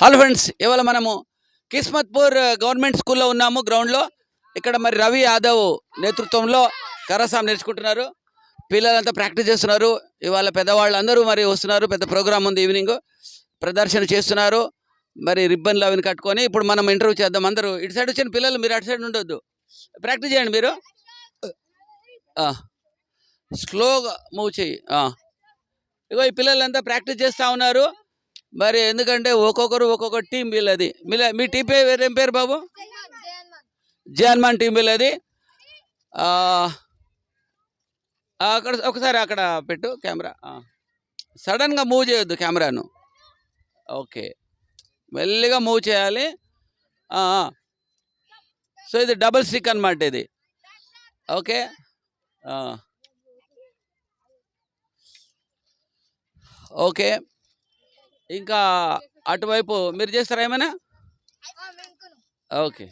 Hello friends ఇవాళ మనము Kismatpur government స్కూల్లో ఉన్నాము గ్రౌండ్లో. ఇక్కడ మరి రవి యాదవ్ నేతృత్వంలో కరసాం నేర్చుకుంటున్నారు. పిల్లలంతా ప్రాక్టీస్ చేస్తున్నారు. ఇవాళ పెద్దవాళ్ళు అందరూ మరి వస్తున్నారు పెద్ద ప్రోగ్రామ్ ఉంది ఈవినింగ్. ప్రదర్శన చేస్తున్నారు. మరి రిబ్బన్లు అవి కట్టుకొని ఇప్పుడు మనం ఇంటర్వ్యూ చేద్దాం. అందరూ ఇటు సైడ్ వచ్చిన పిల్లలు మీరు అటు సైడ్ ఉండొద్దు. ప్రాక్టీస్ చేయండి మీరు. స్లోగా మూవ్ చేయి ఇగో ఈ పిల్లలంతా ప్రాక్టీస్ చేస్తూ ఉన్నారు. మరి ఎందుకంటే ఒక్కొక్కరు ఒక్కొక్క టీం వీళ్ళది. మీల మీ టీం పేరు ఏం పేరు బాబు? జయన్మాన్ టీం వీళ్ళది. అక్కడ ఒకసారి అక్కడ పెట్టు కెమెరా సడన్గా మూవ్ చేయొద్దు కెమెరాను ఓకే. మెల్లిగా మూవ్ చేయాలి. సో ఇది డబుల్ స్టిక్ అన్నమాట ఇది. ఓకే. ఓకే. ఇంకా అటువైపు మీరు చేస్తారా ఏమైనా? ఓకే.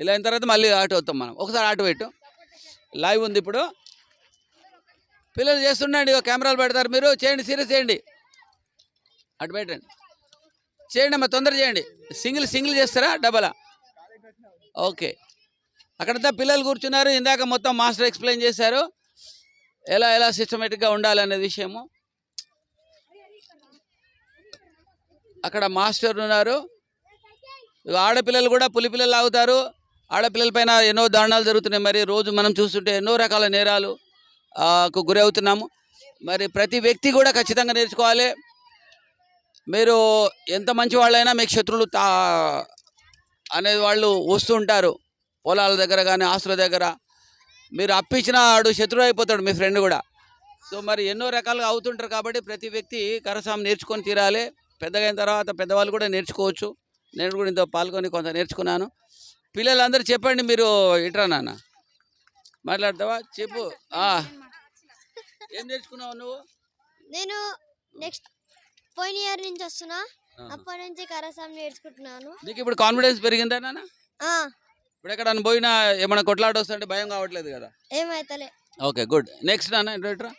ఇలా అయిన తర్వాత మళ్ళీ అటు వస్తాం మనం. ఒకసారి అటు పెట్టు లైవ్ ఉంది ఇప్పుడు. పిల్లలు చేస్తుండండి కెమెరాలు పెడతారు మీరు. చేయండి సీరియస్ చేయండి. అటు పెట్టండి చేయండి అమ్మా తొందర చేయండి. సింగిల్ సింగిల్ చేస్తారా? డబలా? ఓకే. అక్కడంతా పిల్లలు కూర్చున్నారు. ఇందాక మొత్తం మాస్టర్ ఎక్స్ప్లెయిన్ చేశారు. ఎలా ఎలా సిస్టమేటిక్గా ఉండాలనే విషయము. అక్కడ మాస్టర్ ఉన్నారు. ఆడపిల్లలు కూడా పులిపిల్లలు ఆగుతారు లాగుతారు. ఆడపిల్లల పైన ఎన్నో దారుణాలు జరుగుతున్నాయి. మరి రోజు మనం చూస్తుంటే ఎన్నో రకాల నేరాలు గురి అవుతున్నాము. మరి ప్రతి వ్యక్తి కూడా ఖచ్చితంగా నేర్చుకోవాలి. మీరు ఎంత మంచి వాళ్ళైనా మీకు శత్రువులు తా అనే వాళ్ళు వస్తూ ఉంటారు. పొలాల దగ్గర కానీ ఆస్తుల దగ్గర. మీరు అప్పించిన ఆడు శత్రువు అయిపోతాడు మీ ఫ్రెండ్ కూడా. సో మరి ఎన్నో రకాలుగా అవుతుంటారు కాబట్టి ప్రతి వ్యక్తి కరసాం నేర్చుకొని తీరాలి. పెద్దగా అయిన తర్వాత పెద్దవాళ్ళు కూడా నేర్చుకోవచ్చు. నేను కూడా ఇంత పాల్గొని కొంత నేర్చుకున్నాను. పిల్లలందరూ చెప్పండి మీరు ఇట్రా నాన్న. మాట్లాడతావా? చెప్పు. ఏం నేర్చుకున్నావు నువ్వు? నేను నెక్స్ట్ పోయిన ఇయర్ నుంచి వస్తున్నా. అప్పటి నుంచి కరసాం నేర్చుకుంటున్నాను. నీకు ఇప్పుడు కాన్ఫిడెన్స్ పెరిగిందా నాన్న? ఇప్పుడు ఎక్కడ పోయినా ఏమైనా కొట్లాట వస్తుంటే భయం కావట్లేదు కదా? ఏమైతలే. Okay good. నెక్స్ట్ నాన్న ఇటు ఇటురా.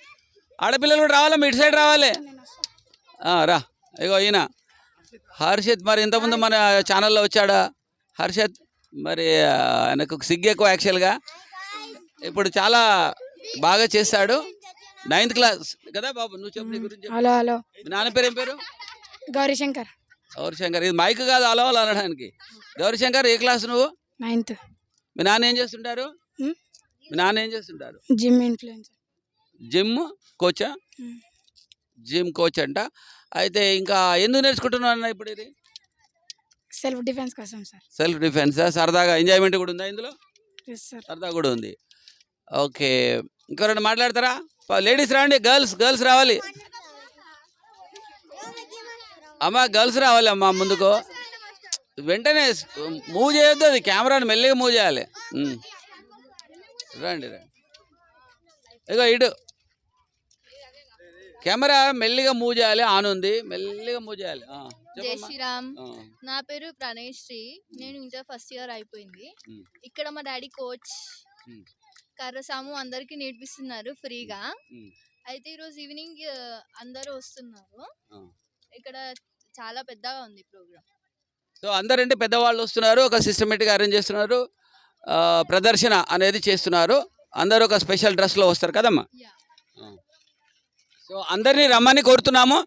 ఆడపిల్లలు కూడా రావాలా? మీ ఇటు సైడ్ రావాలి? రా. ఇగో ఈయన. హర్షిత్ మరి ఇంతకుముందు మన ఛానల్లో వచ్చాడా? హర్షత్ మరి ఆయనకు సిగ్గు ఎక్కువ యాక్చువల్గా ఇప్పుడు చాలా బాగా చేస్తాడు. నైన్త్ క్లాస్ కదా బాబు? నువ్వు చెప్పు నీ గురించి. Hello hello. మీ నాన్న పేరు ఏం పేరు? గౌరీశంకర్. గౌరీశంకర్. ఇది మైక్ కాదు అలా అలా అనడానికి. గౌరీశంకర్ ఏ క్లాస్ నువ్వు? నైన్త్ మీ నాన్న ఏం చేస్తుంటారు? మీ నాన్న ఏం చేస్తుంటారు? జిమ్ ఇన్ఫ్లుయెన్సర్ జిమ్ కోచా. జిమ్ కోచ్ అంట. అయితే ఇంకా ఎందుకు నేర్చుకుంటున్నావు అన్న ఇప్పుడు ఇది? సెల్ఫ్ డిఫెన్స్ కోసం సార్ సెల్ఫ్ డిఫెన్స్ సరదాగా ఎంజాయ్మెంట్ కూడా ఉందా ఇందులో? సరదా కూడా ఉంది. ఓకే. ఇంకెవరైనా మాట్లాడతారా? లేడీస్ రాండి గర్ల్స్ గర్ల్స్ రావాలి. అమ్మా గర్ల్స్ రావాలి అమ్మా ముందుకు. వెంటనే మూవ్ చేయొద్దు అది కెమెరాని మెల్లిగా మూవ్ చేయాలి. రండి రండి. ఇగో ఇటు. కెమెరా మెల్లిగా మూవ్ చేయాలి ఆన్ ఉంది. మెల్లిగా మూవ్ చేయాలి. జై. శ్రీరామ్. నా పేరు ప్రణయ్ శ్రీ. నేను ఇంటర్ ఫస్ట్ ఇయర్ అయిపోయింది. ఇక్కడ మా డాడీ కోచ్. కర్రసాము అందరికి నేర్పిస్తున్నారు ఫ్రీగా. అయితే ఈరోజు ఈవినింగ్ అందరూ వస్తున్నారు. ఇక్కడ చాలా పెద్దగా ఉంది ప్రోగ్రామ్ సో అందరంటే పెద్దవాళ్ళు వస్తున్నారు ఒక సిస్టమేటిక్గా అరేంజ్ చేస్తున్నారు. ప్రదర్శన అనేది చేస్తున్నారు. అందరూ ఒక స్పెషల్ డ్రెస్లో వస్తారు కదమ్మా. సో అందరినీ రమ్మని కోరుతున్నాము.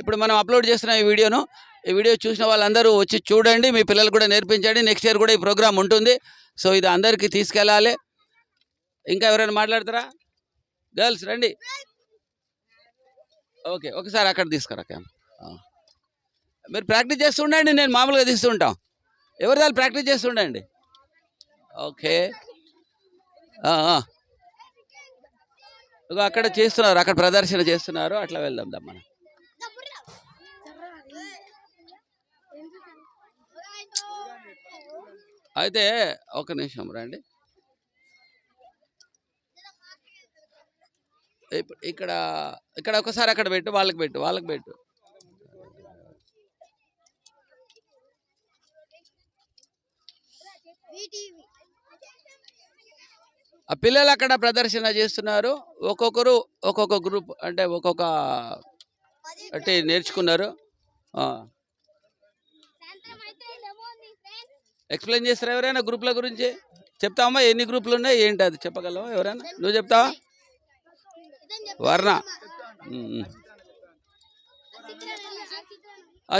ఇప్పుడు మనం అప్లోడ్ చేస్తున్న ఈ వీడియోను ఈ వీడియో చూసిన వాళ్ళందరూ వచ్చి చూడండి మీ పిల్లలు కూడా నేర్పించండి. నెక్స్ట్ ఇయర్ కూడా ఈ ప్రోగ్రామ్ ఉంటుంది. సో ఇది అందరికీ తీసుకెళ్ళాలి. ఇంకా ఎవరైనా మాట్లాడతారా? గర్ల్స్ రండి. ఓకే ఒకసారి అక్కడ తీసుకురా క్యామ్. మీరు ప్రాక్టీస్ చేస్తుండండి నేను మామూలుగా తీస్తుంటాం ఎవరి దాన్ని ప్రాక్టీస్ చేస్తుండండి ఓకే. అక్కడ చేస్తున్నారు అక్కడ ప్రదర్శన చేస్తున్నారు అట్లా వెళ్దాం దా మనం? అయితే ఒక నిమిషం రండి. ఇక్కడ ఇక్కడ ఒకసారి అక్కడ పెట్టు వాళ్ళకి పెట్టు వాళ్ళకి పెట్టు. వీటీవీ ఆ పిల్లలు అక్కడ ప్రదర్శన చేస్తున్నారు. ఒక్కొక్కరు ఒక్కొక్క గ్రూప్ అంటే ఒక్కొక్క అంటే నేర్చుకున్నారు. ఎక్స్ప్లెయిన్ చేస్తారా ఎవరైనా గ్రూప్ల గురించి? చెప్తావమ్మా ఎన్ని గ్రూపులు ఉన్నాయి? ఏంటి అది చెప్పగలవా ఎవరైనా? నువ్వు చెప్తావా? వర్ణ.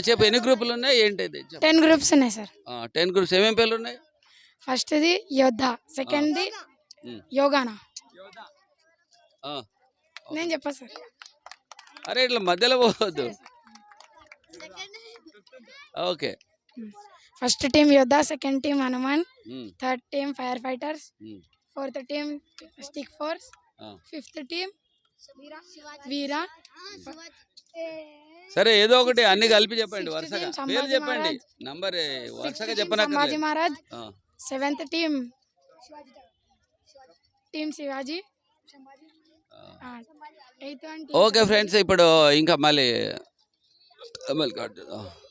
చెప్పు ఎన్ని గ్రూపులు ఉన్నాయి? ఏంటి అది టెన్ గ్రూప్స్ ఉన్నాయి సార్. Ten groups. ఏమేం పేర్లు ఉన్నాయి? ఫస్ట్ది యోద్ధ సెకండ్ది. యోగానా. నేను చెప్పా సార్. అరే ఇట్లా మధ్యలో పోవద్దు. Okay. First team Yoddha second team Hanuman third team fire fighters fourth team stick force. Fifth team Veera. సరే ఏదో ఒకటి అన్ని కలిపి చెప్పండి వరుసగా. పేరు చెప్పండి. నంబర్ వరుసగా చెప్పనక్కర్లేదు. Maharaj. Seventh team team Shivaji. Okay friends ఇప్పుడు ఇంకా మళ్ళీ మళ్ళీ